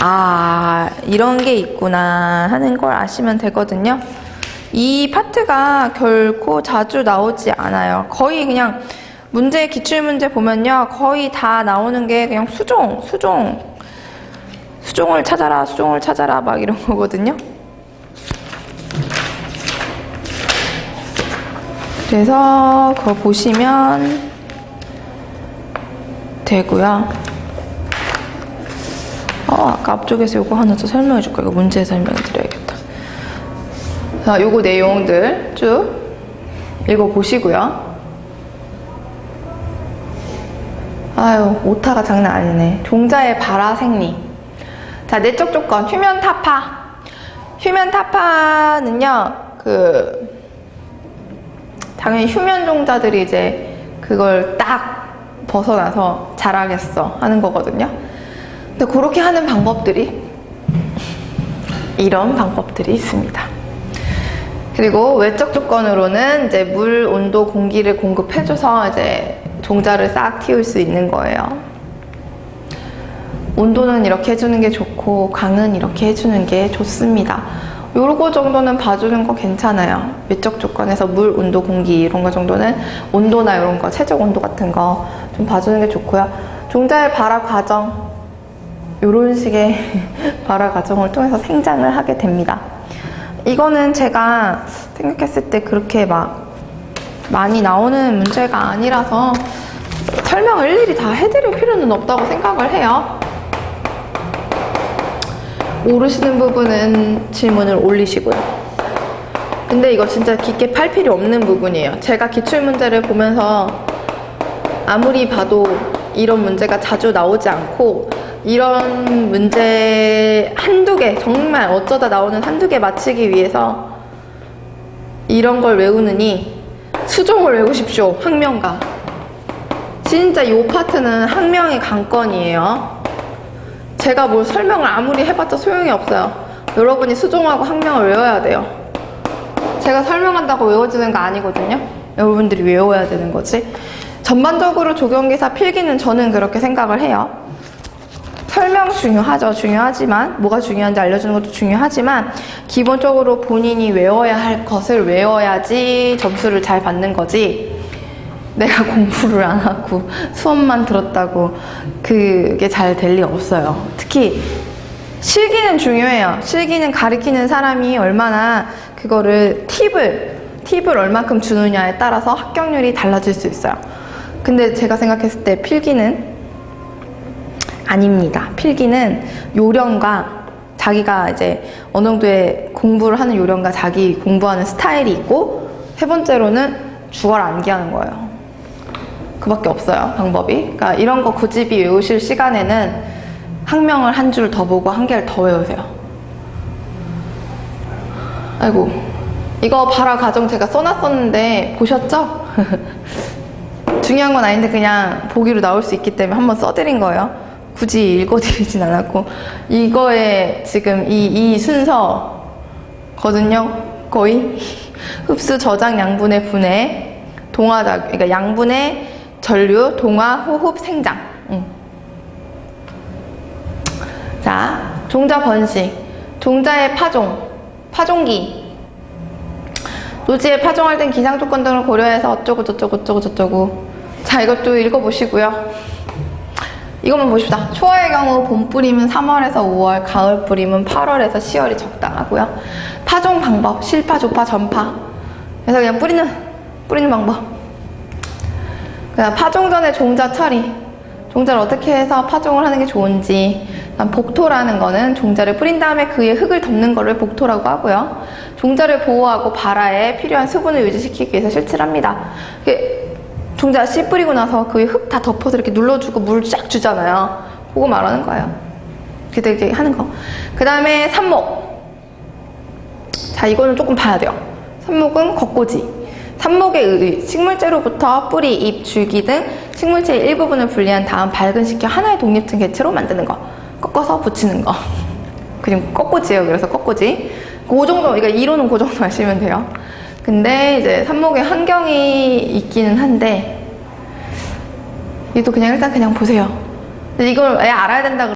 아, 이런 게 있구나 하는 걸 아시면 되거든요. 이 파트가 결코 자주 나오지 않아요. 거의 그냥 문제, 기출문제 보면요. 거의 다 나오는 게 그냥 수종, 수종. 수종을 찾아라, 수종을 찾아라, 막 이런 거거든요. 그래서 그거 보시면 되고요. 어, 아까 앞쪽에서 요거 하나 더 설명해 줄까? 이거 문제 설명해 드려야겠다. 자, 요거 내용들 쭉 읽어보시고요. 아유, 오타가 장난 아니네. 종자의 발화 생리. 자, 내적 조건. 휴면 타파. 휴면 타파는요, 그, 당연히 휴면 종자들이 이제 그걸 딱 벗어나서 자라겠어 하는 거거든요. 근데 그렇게 하는 방법들이 이런 방법들이 있습니다. 그리고 외적 조건으로는 이제 물, 온도, 공기를 공급해줘서 이제 종자를 싹 틔울 수 있는 거예요. 온도는 이렇게 해주는 게 좋고 강은 이렇게 해주는 게 좋습니다. 요거 정도는 봐주는 거 괜찮아요. 외적 조건에서 물, 온도, 공기 이런 거 정도는 온도나 이런 거, 최적 온도 같은 거 좀 봐주는 게 좋고요. 종자의 발화 과정 이런 식의 발화 과정을 통해서 생장을 하게 됩니다. 이거는 제가 생각했을 때 그렇게 막 많이 나오는 문제가 아니라서 설명을 일일이 다 해드릴 필요는 없다고 생각을 해요. 모르시는 부분은 질문을 올리시고요. 근데 이거 진짜 깊게 팔 필요 없는 부분이에요. 제가 기출문제를 보면서 아무리 봐도 이런 문제가 자주 나오지 않고 이런 문제 한두 개, 정말 어쩌다 나오는 한두 개 맞히기 위해서 이런 걸 외우느니 수종을 외우십시오. 학명가. 진짜 이 파트는 학명의 강건이에요. 제가 뭘 설명을 아무리 해봤자 소용이 없어요. 여러분이 수종하고 학명을 외워야 돼요. 제가 설명한다고 외워지는 거 아니거든요. 여러분들이 외워야 되는 거지. 전반적으로 조경기사 필기는 저는 그렇게 생각을 해요. 설명 중요하죠. 중요하지만 뭐가 중요한지 알려주는 것도 중요하지만 기본적으로 본인이 외워야 할 것을 외워야지 점수를 잘 받는 거지. 내가 공부를 안 하고 수업만 들었다고 그게 잘 될 리 없어요. 특히 실기는 중요해요. 실기는 가르치는 사람이 얼마나 그거를 팁을 팁을 얼마큼 주느냐에 따라서 합격률이 달라질 수 있어요. 근데 제가 생각했을 때 필기는 아닙니다. 필기는 요령과 자기가 이제 어느 정도의 공부를 하는 요령과 자기 공부하는 스타일이 있고 세 번째로는 주걸 암기하는 거예요. 그밖에 없어요, 방법이. 그러니까 이런 거 구집이 외우실 시간에는 학명을 한 줄 더 보고 한 개를 더 외우세요. 아이고, 이거 발화 과정 제가 써놨었는데 보셨죠? 중요한 건 아닌데 그냥 보기로 나올 수 있기 때문에 한번 써드린 거예요. 굳이 읽어드리진 않았고 이거에 지금 이, 이 순서거든요. 거의 흡수, 저장, 양분의 분해, 동화작, 그러니까 양분의 전류, 동화, 호흡, 생장. 응. 자, 종자 번식, 종자의 파종, 파종기. 노지에 파종할 땐 기상 조건 등을 고려해서 어쩌고 저쩌고 어쩌고 저쩌고. 자, 이것도 읽어보시고요. 이것만 보십시다. 초어의 경우 봄 뿌리면 3월에서 5월, 가을 뿌리면 8월에서 10월이 적당하고요. 파종 방법, 실파, 조파, 전파. 그래서 그냥 뿌리는 뿌리는 방법. 그다음 파종 전에 종자 처리. 종자를 어떻게 해서 파종을 하는 게 좋은지. 복토라는 거는 종자를 뿌린 다음에 그 위에 흙을 덮는 거를 복토라고 하고요. 종자를 보호하고 발화에 필요한 수분을 유지시키기 위해서 실질합니다. 종자 씨 뿌리고 나서 그 흙 다 덮어서 이렇게 눌러주고 물 쫙 주잖아요. 그거 말하는 거예요. 그때 하는 거. 그 다음에 삽목. 자, 이거는 조금 봐야 돼요. 삽목은 겉꽂이. 삽목의 의, 식물재로부터 뿌리, 잎, 줄기 등 식물체의 일부분을 분리한 다음 발근시켜 하나의 독립된 개체로 만드는 거. 꺾어서 붙이는 거. 그리고 꺾꽂이에요. 그래서 꺾꽂이. 그 정도, 그러니까 이론은 그 정도 하시면 돼요. 근데 이제 삽목에 환경이 있기는 한데 얘도 그냥 일단 그냥 보세요. 이걸 애 알아야 된다